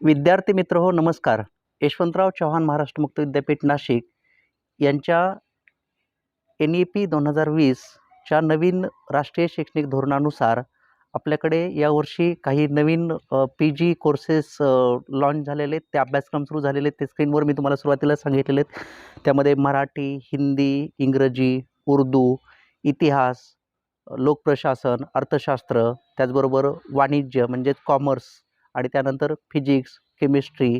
विद्यार्थी मित्र हो नमस्कार. यशवंतराव चव्हाण महाराष्ट्र मुक्त विद्यापीठ नाशिक यांच्या एन ई पी दोन हजार वीसच्या नवीन राष्ट्रीय शैक्षणिक धोरणानुसार आपल्याकडे यावर्षी काही नवीन पी जी कोर्सेस लॉन्च झालेले आहेत. ते अभ्यासक्रम सुरू झालेले आहेत. ते स्क्रीनवर मी तुम्हाला सुरुवातीला सांगितलेले आहेत. त्यामध्ये मराठी हिंदी इंग्रजी उर्दू इतिहास लोकप्रशासन अर्थशास्त्र त्याचबरोबर वाणिज्य म्हणजेच कॉमर्स आणि त्यानंतर physics chemistry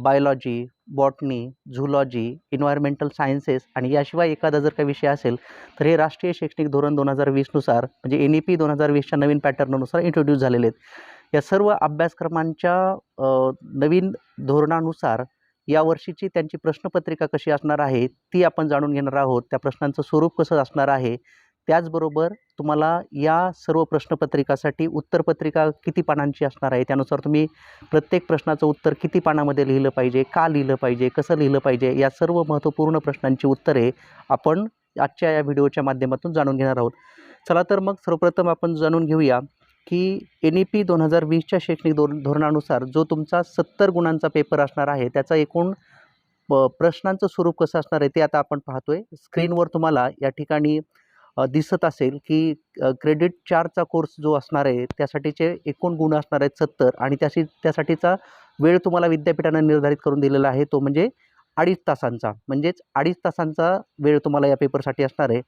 biology botany zoology environmental sciences आणि याशिवाय एखादा जर काही विषय असेल तर हे राष्ट्रीय शैक्षणिक धोरण दोन हजार वीसनुसार म्हणजे एन ई पी दोन हजार वीसच्या नवीन पॅटर्ननुसार इंट्रोड्यूस झालेले आहेत. या सर्व अभ्यासक्रमांच्या नवीन धोरणानुसार यावर्षीची त्यांची प्रश्नपत्रिका कशी असणार आहे ती आपण जाणून घेणार आहोत. त्या प्रश्नांचं स्वरूप कसं असणार आहे त्याचबरोबर तुम्हाला या सर्व प्रश्नपत्रिकासाठी उत्तरपत्रिका किती पानांची असणार आहे? त्यानुसार तुम्ही प्रत्येक प्रश्नाचं उत्तर किती पानामध्ये लिहिलं पाहिजे? का लिहिलं पाहिजे? कसं लिहिलं पाहिजे? या सर्व महत्त्वपूर्ण प्रश्नांची उत्तरे आपण आजच्या या व्हिडिओच्या माध्यमातून जाणून घेणार आहोत. चला तर मग सर्वप्रथम आपण जाणून घेऊया की एन ई पी दोन हजार वीसच्या शैक्षणिक धोर धोरणानुसार जो तुमचा सत्तर गुणांचा पेपर असणार आहे त्याचा एकूण प प्रश्नांचं स्वरूप कसं असणार आहे ते आता आपण पाहतोय. स्क्रीनवर तुम्हाला या ठिकाणी दिसत असेल की क्रेडिट चारचा कोर्स जो असणार आहे त्यासाठीचे एकूण गुण असणार आहेत सत्तर आणि त्याशी त्यासाठीचा वेळ तुम्हाला विद्यापीठानं निर्धारित करून दिलेला आहे तो म्हणजे अडीच तासांचा. म्हणजेच अडीच तासांचा वेळ तुम्हाला या पेपरसाठी असणार आहे.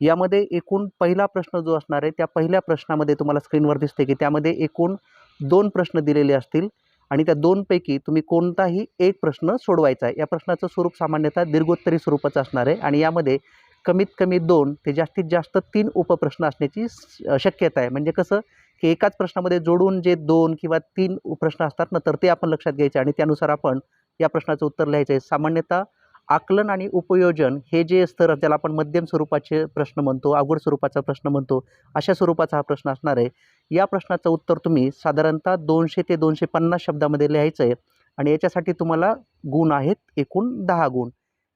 यामध्ये एकूण पहिला प्रश्न जो असणार आहे त्या पहिल्या प्रश्नामध्ये तुम्हाला स्क्रीनवर दिसते की त्यामध्ये एकूण दोन प्रश्न दिलेले असतील आणि त्या दोनपैकी तुम्ही कोणताही एक प्रश्न सोडवायचा आहे. या प्रश्नाचं स्वरूप सामान्यतः दीर्घोत्तरी स्वरूपाचं असणार आहे आणि यामध्ये कमीत कमी दोन ते जास्तीत जास्त तीन उपप्रश्न असण्याची शक्यता आहे. म्हणजे कसं की एकाच प्रश्नामध्ये जोडून जे दोन किंवा तीन प्रश्न असतात ना तर ते आपण लक्षात घ्यायचे आणि त्यानुसार आपण या प्रश्नाचं उत्तर लिहायचं आहे. सामान्यतः आकलन आणि उपयोजन हे जे स्तर ज्याला आपण मध्यम स्वरूपाचे प्रश्न म्हणतो अवघड स्वरूपाचा प्रश्न म्हणतो अशा स्वरूपाचा हा प्रश्न असणार आहे. या प्रश्नाचं उत्तर तुम्ही साधारणतः दोनशे ते दोनशे पन्नास शब्दामध्ये लिहायचं आहे आणि याच्यासाठी तुम्हाला गुण आहेत एकूण दहा गुण.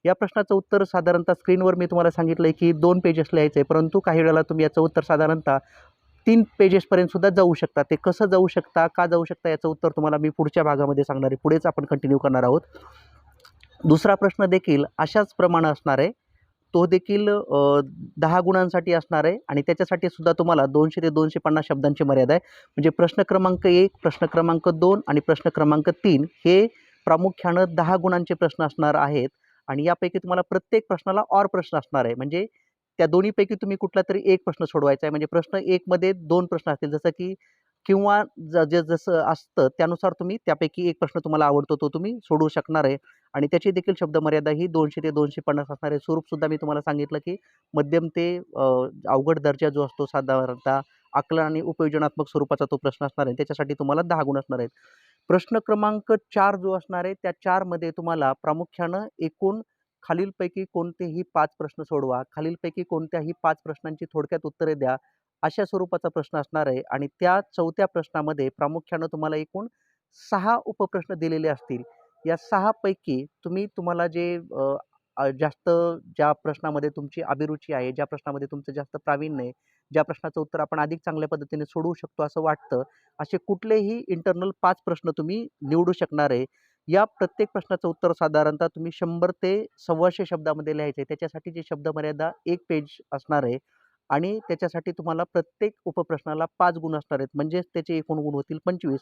या प्रश्नाचं उत्तर साधारणतः स्क्रीनवर मी तुम्हाला सांगितलं आहे की दोन पेजेस लिहायचं आहे परंतु काही वेळेला तुम्ही याचं उत्तर साधारणतः तीन पेजेसपर्यंत सुद्धा जाऊ शकता. ते कसं जाऊ शकता का जाऊ शकता याचं उत्तर तुम्हाला मी पुढच्या भागामध्ये सांगणार आहे. पुढेच आपण कंटिन्यू करणार आहोत. दुसरा प्रश्न देखील अशाच प्रमाणं असणार आहे. तो देखील दहा गुणांसाठी असणार आहे आणि त्याच्यासाठी सुद्धा तुम्हाला दोनशे ते दोनशे पन्नास शब्दांची मर्यादा आहे. म्हणजे प्रश्न क्रमांक एक प्रश्न क्रमांक दोन आणि प्रश्न क्रमांक तीन हे प्रामुख्यानं दहा गुणांचे प्रश्न असणार आहेत. आणि यापैकी तुम्हाला प्रत्येक प्रश्नाला ऑर प्रश्न असणार आहे. म्हणजे त्या दोन्हीपैकी तुम्ही कुठला तरी एक प्रश्न सोडवायचा आहे. म्हणजे प्रश्न एकमध्ये दोन प्रश्न असतील. जसं की किंवा ज जे जसं असतं त्यानुसार तुम्ही त्यापैकी एक प्रश्न तुम्हाला आवडतो तो तुम्ही सोडवू शकणार आहे. आणि त्याची देखील शब्दमर्यादा ही दोनशे ते दोनशे पन्नास असणार आहे. स्वरूपसुद्धा मी तुम्हाला सांगितलं की मध्यम ते अवघड दर्जा जो असतो साधारणतः आकलन आणि उपयोजनात्मक स्वरूपाचा तो प्रश्न असणार आहे. त्याच्यासाठी तुम्हाला दहा गुण असणार आहेत. प्रश्न क्रमांक चार जो असणार आहे त्या चारमध्ये तुम्हाला प्रामुख्यानं एकूण खालीलपैकी कोणतेही पाच प्रश्न सोडवा. खालीलपैकी कोणत्याही पाच प्रश्नांची थोडक्यात उत्तरे द्या. अशा स्वरूपाचा प्रश्न असणार आहे आणि त्या चौथ्या प्रश्नामध्ये प्रामुख्यानं तुम्हाला एकूण सहा उपप्रश्न दिलेले असतील. या सहापैकी तुम्ही तुम्हाला जे जास्त ज्या प्रश्नामध्ये तुमची अभिरुची आहे ज्या प्रश्नामध्ये तुमचं जास्त प्रावीण्य आहे ज्या प्रश्नाचं उत्तर आपण अधिक चांगल्या पद्धतीने सोडवू शकतो असं वाटतं असे कुठलेही इंटरनल पाच प्रश्न तुम्ही निवडू शकणार आहे. या प्रत्येक प्रश्नाचं उत्तर साधारणतः तुम्ही शंभर ते सव्वाशे शब्दामध्ये लिहायचे आहे. त्याच्यासाठीची शब्दमर्यादा एक पेज असणार आहे आणि त्याच्यासाठी तुम्हाला प्रत्येक उपप्रश्नाला पाच गुण असणार आहेत. म्हणजेच त्याचे एकूण गुण होतील पंचवीस.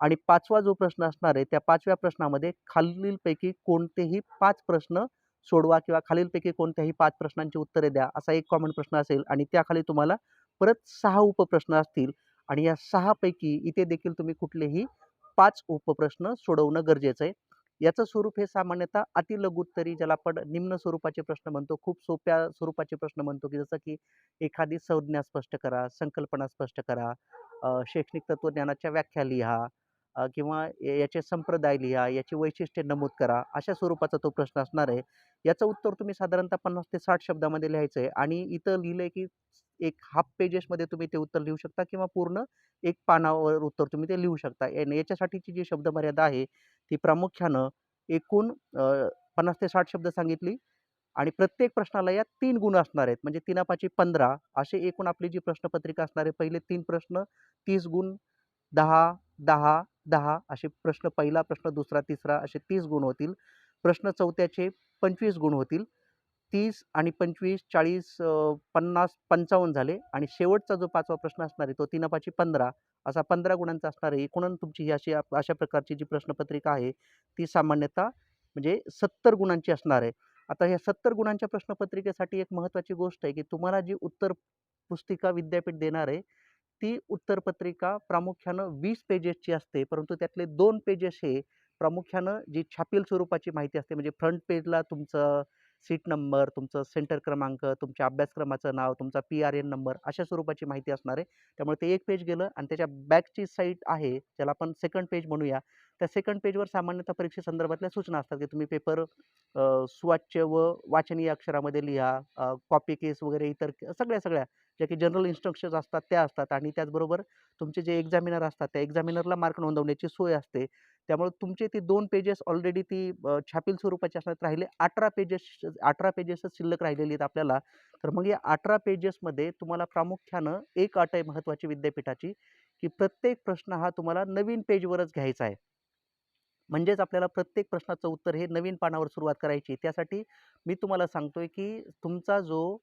आणि पाचवा जो प्रश्न असणार आहे त्या पाचव्या प्रश्नामध्ये खालीलपैकी कोणतेही पाच प्रश्न सोडवा किंवा खालीलपैकी कोणत्याही पाच प्रश्नांची उत्तरे द्या असा एक कॉमन प्रश्न असेल आणि त्याखाली तुम्हाला परत सहा उपप्रश्न असतील आणि या सहापैकी इथे देखील तुम्ही कुठलेही पाच उपप्रश्न सोडवणं गरजेचं आहे. याचं स्वरूप हे सामान्यतः अतिलघुत्तरी ज्याला आपण निम्न स्वरूपाचे प्रश्न म्हणतो खूप सोप्या स्वरूपाचे प्रश्न म्हणतो की जसं की एखादी संज्ञा स्पष्ट करा संकल्पना स्पष्ट करा शैक्षणिक तत्त्वज्ञानाच्या व्याख्या लिहा किंवा याचे संप्रदाय लिहा याची वैशिष्ट्ये नमूद करा अशा स्वरूपाचा तो प्रश्न असणार आहे. याचं उत्तर तुम्ही साधारणतः पन्नास ते साठ शब्दामध्ये लिहायचं आहे आणि इथं लिहिलं आहे की एक हाफ पेजेसमध्ये तुम्ही ते उत्तर लिहू शकता किंवा पूर्ण एक पानावर उत्तर तुम्ही ते लिहू शकता. याच्यासाठीची जी शब्दमर्यादा आहे ती प्रामुख्यानं एकूण पन्नास ते साठ शब्द सांगितली आणि प्रत्येक प्रश्नाला या तीन गुण असणार आहेत. म्हणजे तिनापाची पंधरा असे एकूण आपली जी प्रश्नपत्रिका असणार आहे पहिले तीन प्रश्न तीस गुण दहा दहा दहा असे प्रश्न पहिला प्रश्न दुसरा तिसरा असे तीस गुण होतील. प्रश्न चौथ्याचे पंचवीस गुण होतील. तीस आणि पंचवीस चाळीस पन्नास पंचावन्न झाले आणि शेवटचा जो पाचवा प्रश्न असणार आहे तो तीन पाची पंधरा. असा पंधरा गुणांचा असणार आहे. एकूण तुमची ही अशी अशा प्रकारची जी प्रश्नपत्रिका आहे ती सामान्यतः म्हणजे सत्तर गुणांची असणार आहे. आता ह्या सत्तर गुणांच्या प्रश्नपत्रिकेसाठी एक महत्त्वाची गोष्ट आहे की तुम्हाला जी उत्तर पुस्तिका विद्यापीठ देणार आहे ती उत्तरपत्रिका प्रामुख्यानं वीस पेजेसची असते. परंतु त्यातले दोन पेजेस हे प्रामुख्यानं जी छापील स्वरूपाची माहिती असते म्हणजे फ्रंट पेजला तुमचं सीट नंबर तुमचं सेंटर क्रमांक तुमच्या अभ्यासक्रमाचं नाव तुमचा पी आर एन नंबर अशा स्वरूपाची माहिती असणार आहे. त्यामुळे ते एक पेज गेलं आणि त्याच्या बॅकची साईट आहे ज्याला आपण सेकंड पेज म्हणूया. त्या सेकंड पेजवर सामान्यतः परीक्षेसंदर्भातल्या सूचना असतात की तुम्ही पेपर सुवाच्य व वाचनीय अक्षरामध्ये लिहा कॉपी केस वगैरे इतर सगळ्या सगळ्या ज्या की जनरल इन्स्ट्रक्शन्स असतात त्या असतात आणि त्याचबरोबर तुमचे जे एक्झामिनर असतात त्या एक्झामिनरला मार्क नोंदवण्याची सोय असते. त्यामुळे तुमचे ती दोन पेजेस ऑलरेडी ती छापील स्वरूपाचे असतात राहिले अठरा पेजेस अठरा पेजेसच शिल्लक राहिलेली आहेत आपल्याला. तर मग या अठरा पेजेसमध्ये तुम्हाला प्रामुख्यानं एक अट आहे महत्त्वाची विद्यापीठाची की प्रत्येक प्रश्न हा तुम्हाला नवीन पेजवरच घ्यायचा आहे. म्हणजेच आपल्याला प्रत्येक प्रश्नाचं उत्तर हे नवीन पानावर सुरुवात करायची त्यासाठी मी तुम्हाला सांगतोय की तुमचा जो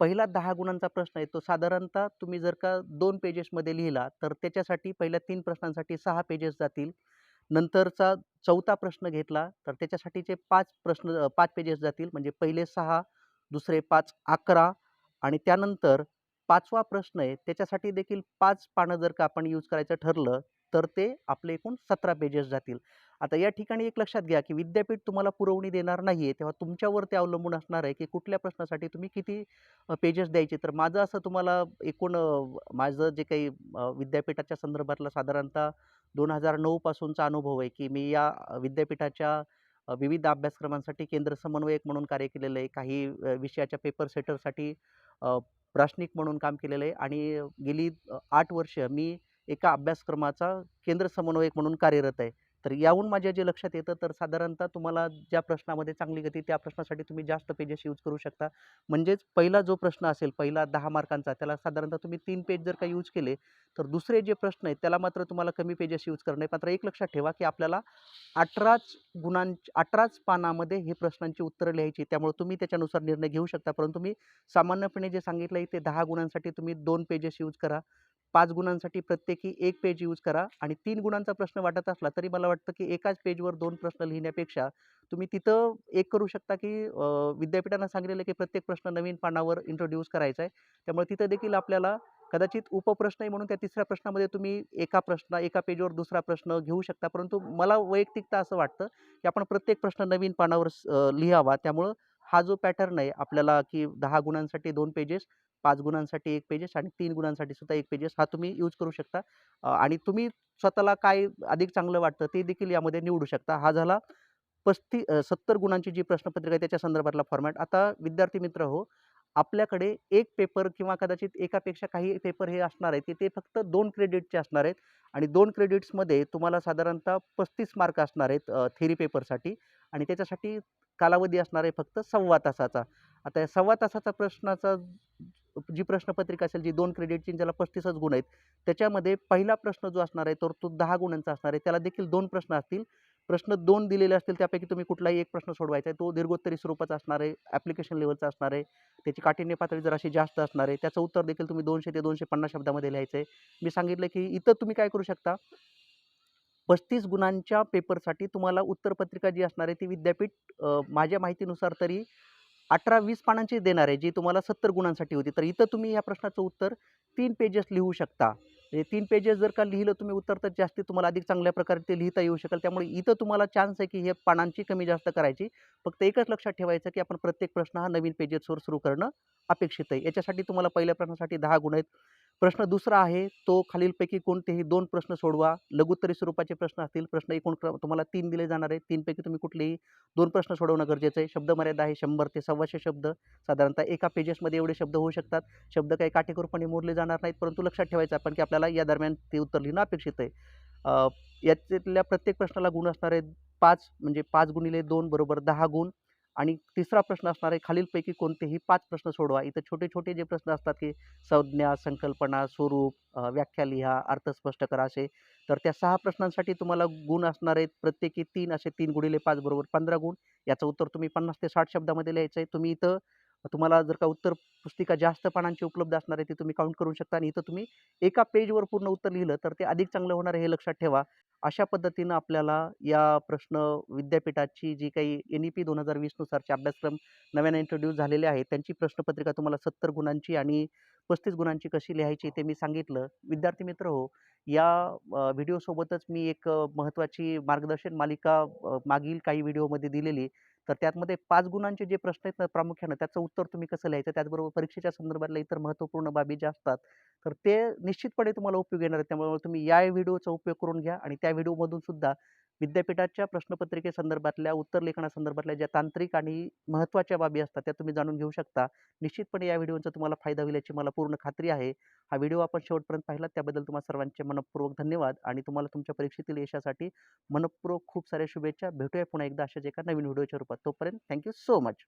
पहिला दहा गुणांचा प्रश्न आहे तो साधारणतः तुम्ही जर का दोन पेजेसमध्ये लिहिला तर त्याच्यासाठी पहिल्या तीन प्रश्नांसाठी सहा पेजेस जातील. नंतरचा चौथा प्रश्न घेतला तर त्याच्यासाठीचे पाच प्रश्न पाच पेजेस जातील म्हणजे पहिले सहा दुसरे पाच अकरा आणि त्यानंतर पाचवा प्रश्न आहे त्याच्यासाठी देखील पाच पानं जर का आपण यूज करायचं ठरलं तर ते आपले एकूण सतरा पेजेस जातील. आता या ठिकाणी एक लक्षात घ्या की विद्यापीठ तुम्हाला पुरवणी देणार नाही आहे तेव्हा तुमच्यावर ते अवलंबून असणार आहे की कुठल्या प्रश्नासाठी तुम्ही किती पेजेस द्यायचे. तर माझं असं तुम्हाला एकूण माझं जे काही विद्यापीठाच्या संदर्भातला साधारणतः दोन हजार नऊपासूनचा अनुभव आहे की मी या विद्यापीठाच्या विविध अभ्यासक्रमांसाठी केंद्र समन्वयक म्हणून कार्य केलेलं आहे. काही विषयाच्या पेपर सेटरसाठी प्राश्निक म्हणून काम केलेलं आहे. आणि गेली आठ वर्ष मी एका अभ्यासक्रमाचा केंद्र समन्वयक म्हणून कार्यरत आहे. तर याहून माझ्या जे लक्षात येतं तर साधारणतः तुम्हाला ज्या प्रश्नामध्ये चांगली गती त्या प्रश्नासाठी तुम्ही जास्त पेजेस यूज करू शकता. म्हणजेच पहिला जो प्रश्न असेल पहिला दहा मार्कांचा त्याला साधारणतः तुम्ही तीन पेज जर का यूज केले तर दुसरे जे प्रश्न आहेत त्याला मात्र तुम्हाला कमी पेजेस यूज करणे. मात्र एक लक्षात ठेवा की आपल्याला अठराच गुणां अठराच पानामध्ये हे प्रश्नांची उत्तरं लिहायची. त्यामुळे तुम्ही त्याच्यानुसार निर्णय घेऊ शकता. परंतु मी सामान्यपणे जे सांगितलं आहे ते दहा गुणांसाठी तुम्ही दोन पेजेस यूज करा. पाच गुणांसाठी प्रत्येकी एक पेज यूज करा आणि तीन गुणांचा प्रश्न वाटत असला तरी मला वाटतं की एकाच पेजवर दोन प्रश्न लिहिण्यापेक्षा तुम्ही तिथं एक करू शकता की विद्यापीठांना सांगितलेलं की प्रत्येक प्रश्न नवीन पानावर इंट्रोड्यूस करायचा आहे त्यामुळे तिथं देखील आपल्याला कदाचित उपप्रश्न आहे म्हणून त्या तिसऱ्या प्रश्नामध्ये तुम्ही एका प्रश्न एका पेजवर दुसरा प्रश्न घेऊ शकता. परंतु मला वैयक्तिकता असं वाटतं की आपण प्रत्येक प्रश्न नवीन पानावर लिहावा. त्यामुळं हा जो पॅटर्न आहे आपल्याला की दहा गुणांसाठी दोन पेजेस पाच गुणांसाठी एक पेजेस आणि तीन गुणांसाठी सुद्धा एक पेजेस हा तुम्ही यूज करू शकता. आणि तुम्ही स्वतःला काय अधिक चांगलं वाटतं ते देखील यामध्ये निवडू शकता. हा झाला पस्ती सत्तर गुणांची जी प्रश्नपत्रिका आहे त्याच्या संदर्भातला फॉर्मॅट आता विद्यार्थी मित्र हो आपल्याकडे एक पेपर किंवा कदाचित एकापेक्षा काही पेपर हे असणार आहेत की ते फक्त दोन क्रेडिटचे असणार आहेत. आणि दोन क्रेडिट्समध्ये तुम्हाला साधारणतः पस्तीस मार्क असणार आहेत थेरी पेपरसाठी आणि त्याच्यासाठी कालावधी असणार आहे फक्त सव्वा तासाचा. आता या सव्वा तासाचा प्रश्नाचा जी प्रश्नपत्रिका असेल जी दोन क्रेडिटची ज्याला पस्तीसच गुण आहेत त्याच्यामध्ये पहिला प्रश्न जो असणार आहे तर तो दहा गुणांचा असणार आहे. त्याला देखील दोन प्रश्न असतील. प्रश्न दोन दिलेले असतील त्यापैकी तुम्ही कुठलाही एक प्रश्न सोडवायचा आहे. तो दीर्घोत्तरी स्वरूपाचा असणार आहे ॲप्लिकेशन लेवलचा असणार आहे. त्याची काठिण्य पातळी जराशी जास्त असणार आहे त्याचं उत्तर देखील तुम्ही दोनशे ते दोनशे पन्नास शब्दामध्ये लिहायचं आहे. मी सांगितलं की इथं तुम्ही काय करू शकता? पस्तीस गुणांच्या पेपरसाठी तुम्हाला उत्तरपत्रिका जी असणार आहे ती विद्यापीठ माझ्या माहितीनुसार तरी अठरा वीस पानांची देणार आहे जी तुम्हाला सत्तर गुणांसाठी होती. तर इथं तुम्ही या प्रश्नाचं उत्तर तीन पेजेस लिहू शकता. म्हणजे तीन पेजेस जर का लिहिलं तुम्ही उत्तर तर जास्ती तुम्हाला अधिक चांगल्या प्रकारे ते लिहिता येऊ शकेल. त्यामुळे इथं तुम्हाला चान्स आहे की हे पानांची कमी जास्त करायची. फक्त एकच लक्षात ठेवायचं की आपण प्रत्येक प्रश्न हा नवीन पेजेसवर सुरू करणं अपेक्षित आहे. याच्यासाठी तुम्हाला पहिल्या प्रश्नासाठी दहा गुण आहेत. प्रश्न दुसरा आहे तो खालीलपैकी कोणतेही दोन प्रश्न सोडवा. लघुत्तरी स्वरूपाचे प्रश्न असतील प्रश्न एकूण तुम्हाला तीन दिले जाणार आहेत. तीनपैकी तुम्ही कुठलेही दोन प्रश्न सोडवणं गरजेचं आहे. शब्दमर्यादा आहे शंभर ते सव्वाशे शब्द. साधारणतः एका पेजेसमध्ये एवढे शब्द होऊ शकतात. शब्द काही काटेकोरपणे मोडले जाणार नाहीत परंतु लक्षात ठेवायचं आपण की आपल्याला या दरम्यान ते उत्तर लिहिणं अपेक्षित आहे. याच्यातल्या प्रत्येक प्रश्नाला गुण असणारे पाच म्हणजे पाच गुणिले दोन बरोबर दहा गुण. आणि तिसरा प्रश्न असणार आहे खालीलपैकी कोणतेही पाच प्रश्न सोडवा. इथं छोटे छोटे जे प्रश्न असतात की संज्ञा संकल्पना स्वरूप व्याख्या लिहा अर्थ स्पष्ट करा असे. तर त्या सहा प्रश्नांसाठी तुम्हाला गुण असणार आहेत प्रत्येकी तीन असे तीन गुणिले पाच बरोबर पंधरा गुण. याचं उत्तर तुम्ही पन्नास ते साठ शब्दामध्ये लिहायचं आहे. तुम्ही इथं तुम्हाला जर का उत्तर पुस्तिका जास्त पानांची उपलब्ध असणार आहे ती तुम्ही काउंट करू शकता. आणि इथं तुम्ही एका पेजवर पूर्ण उत्तर लिहिलं तर ते अधिक चांगलं होणार हे लक्षात ठेवा. अशा पद्धतीनं आपल्याला या प्रश्न विद्यापीठाची जी काही एन ई पी दोन हजार वीसनुसारचे अभ्यासक्रम नव्याने इंट्रोड्यूस झालेले आहेत त्यांची प्रश्नपत्रिका तुम्हाला सत्तर गुणांची आणि पस्तीस गुणांची कशी लिहायची ते मी सांगितलं. विद्यार्थी मित्र हो या व्हिडिओसोबतच मी एक महत्त्वाची मार्गदर्शन मालिका मागील काही व्हिडिओमध्ये दिलेली. तर त्यातमध्ये पाच गुणांचे जे प्रश्न आहेत ना प्रामुख्यानं त्याचं उत्तर तुम्ही कसं लिहायचं? त्याचबरोबर परीक्षेच्या संदर्भातल्या इतर महत्त्वपूर्ण बाबी ज्या असतात तर ते निश्चितपणे तुम्हाला उपयोग येणार आहेत. त्यामुळे तुम्ही या व्हिडिओचा उपयोग करून घ्या आणि त्या व्हिडिओमधून सुद्धा विद्यापीठाच्या प्रश्नपत्रिकेसंदर्भातल्या उत्तर लेखनासंदर्भातल्या ज्या तांत्रिक आणि महत्त्वाच्या बाबी असतात त्या तुम्ही जाणून घेऊ शकता. निश्चितपणे या व्हिडिओचा तुम्हाला फायदा होईल याची मला पूर्ण खात्री आहे. हा व्हिडिओ आपण शेवटपर्यंत पाहिला त्याबद्दल तुम्हाला सर्वांचे मनपूर्वक धन्यवाद आणि तुम्हाला तुमच्या परीक्षेतील यशासाठी मनपूर्वक खूप साऱ्या शुभेच्छा. भेटूया पुन्हा एकदा अशाच एका नवीन व्हिडिओच्या रूपात. तोपर्यंत थँक्यू सो मच.